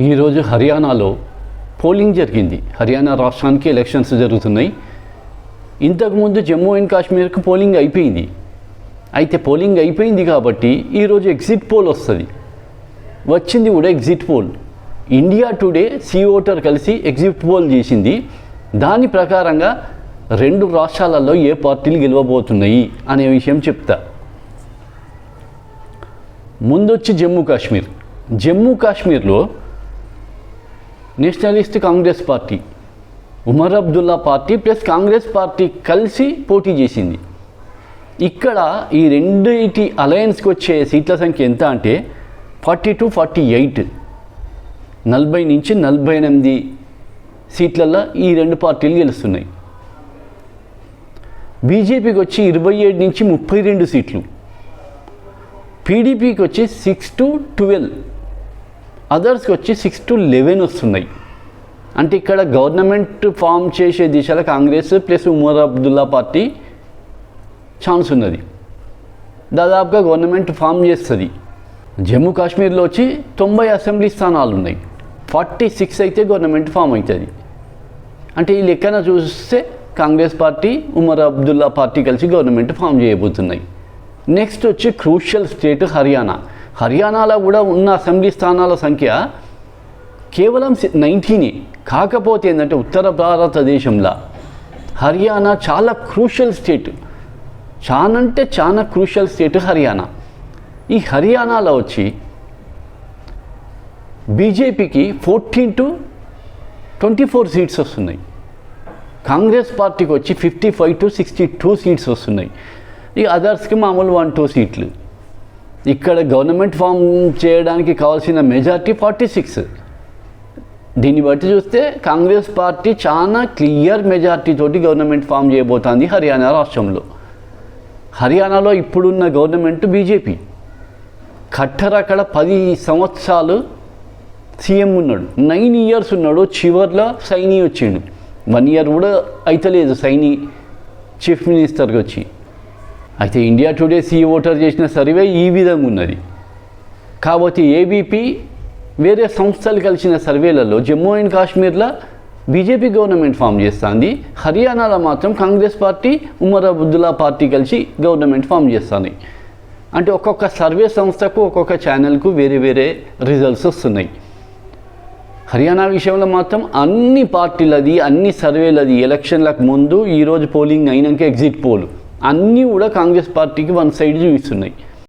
ఈరోజు హర్యానాలో పోలింగ్ జరిగింది. హర్యానా రాష్ట్రానికి ఎలక్షన్స్ జరుగుతున్నాయి. ఇంతకుముందు జమ్మూ అండ్ కాశ్మీర్కి పోలింగ్ అయిపోయింది. అయితే పోలింగ్ అయిపోయింది కాబట్టి ఈరోజు ఎగ్జిట్ పోల్ వస్తుంది. వచ్చింది కూడా exit poll. India Today C voter కలిసి ఎగ్జిట్ పోల్ చేసింది. దాని ప్రకారంగా రెండు రాష్ట్రాలలో ఏ పార్టీలు గెలవబోతున్నాయి అనే విషయం చెప్తా. ముందొచ్చి జమ్మూ కాశ్మీర్. జమ్మూ కాశ్మీర్లో nationalist Congress party Omar Abdullah party plus Congress party కలిసి పోటీ చేసింది. ఇక్కడ ఈ రెండింటి అలయన్స్కి వచ్చే సీట్ల సంఖ్య ఎంత అంటే ఫార్టీ టు ఫార్టీ ఎయిట్. నలభై నుంచి నలభై ఎనిమిది సీట్లలో ఈ రెండు పార్టీలు గెలుస్తున్నాయి. బీజేపీకి వచ్చి ఇరవై ఏడు నుంచి ముప్పై రెండు సీట్లు. పీడీపీకి వచ్చి సిక్స్ టు ట్వెల్వ్ అదర్స్కి వచ్చి సిక్స్ టు లెవెన్ వస్తున్నాయి. అంటే ఇక్కడ గవర్నమెంట్ ఫామ్ చేసే దిశలో Congress plus Omar Abdullah party chance ఉన్నది. దాదాపుగా గవర్నమెంట్ ఫామ్ చేస్తుంది. జమ్మూ కాశ్మీర్లో వచ్చి తొంభై అసెంబ్లీ స్థానాలు ఉన్నాయి ఫార్టీ సిక్స్ అయితే గవర్నమెంట్ ఫామ్ అవుతుంది. అంటే ఈ లెక్కన చూస్తే కాంగ్రెస్ పార్టీ ఉమర్ అబ్దుల్లా పార్టీ కలిసి గవర్నమెంట్ ఫామ్ చేయబోతున్నాయి. నెక్స్ట్ వచ్చి క్రూషియల్ స్టేట్ హర్యానా. హర్యానాలో కూడా ఉన్న అసెంబ్లీ స్థానాల సంఖ్య కేవలం నైన్టీనే కాకపోతే ఏంటంటే ఉత్తర భారతదేశంలో హర్యానా చాలా క్రూషియల్ స్టేట్ చాలా అంటే చాలా క్రూషియల్ స్టేట్ హర్యానా. ఈ హర్యానాలో వచ్చి బీజేపీకి fourteen to twenty four seats వస్తున్నాయి. కాంగ్రెస్ పార్టీకి వచ్చి fifty five to sixty two seats వస్తున్నాయి. ఈ అదర్స్కి మామూలు వన్ టూ సీట్లు ఇక్కడ గవర్నమెంట్ ఫామ్ చేయడానికి కావాల్సిన మెజార్టీ ఫార్టీ సిక్స్. దీన్ని బట్టి చూస్తే కాంగ్రెస్ పార్టీ చాలా క్లియర్ మెజార్టీ తోటి గవర్నమెంట్ ఫామ్ చేయబోతోంది హర్యానా రాష్ట్రంలో. హర్యానాలో ఇప్పుడున్న గవర్నమెంట్ బీజేపీ. ఖట్టర్ అక్కడ పది సంవత్సరాలు సీఎం ఉన్నాడు. నైన్ ఇయర్స్ ఉన్నాడు. చివర్లో సైని వచ్చిండు. వన్ ఇయర్ కూడా అయితలేదు. సైని చీఫ్ మినిస్టర్కి వచ్చి. అయితే ఇండియా టుడే సీ ఓటర్ చేసిన సర్వే ఈ విధంగా ఉన్నది. కాబట్టి ఏబీపీ వేరే సంస్థలు కలిసిన సర్వేలలో జమ్మూ అండ్ కాశ్మీర్లో బీజేపీ గవర్నమెంట్ ఫామ్ చేస్తుంది. హర్యానాలో మాత్రం కాంగ్రెస్ పార్టీ ఉమర్ అబ్దుల్లా పార్టీ కలిసి గవర్నమెంట్ ఫామ్ చేస్తుంది. అంటే ఒక్కొక్క సర్వే సంస్థకు ఒక్కొక్క ఛానల్కు వేరే వేరే రిజల్ట్స్ వస్తున్నాయి. హర్యానా విషయంలో మాత్రం అన్ని పార్టీలది అన్ని సర్వేలది ఎలక్షన్లకు ముందు ఈరోజు పోలింగ్ అయినాక ఎగ్జిట్ పోలు అన్నీ కూడా కాంగ్రెస్ పార్టీకి వన్ సైడ్ చూపిస్తున్నాయి.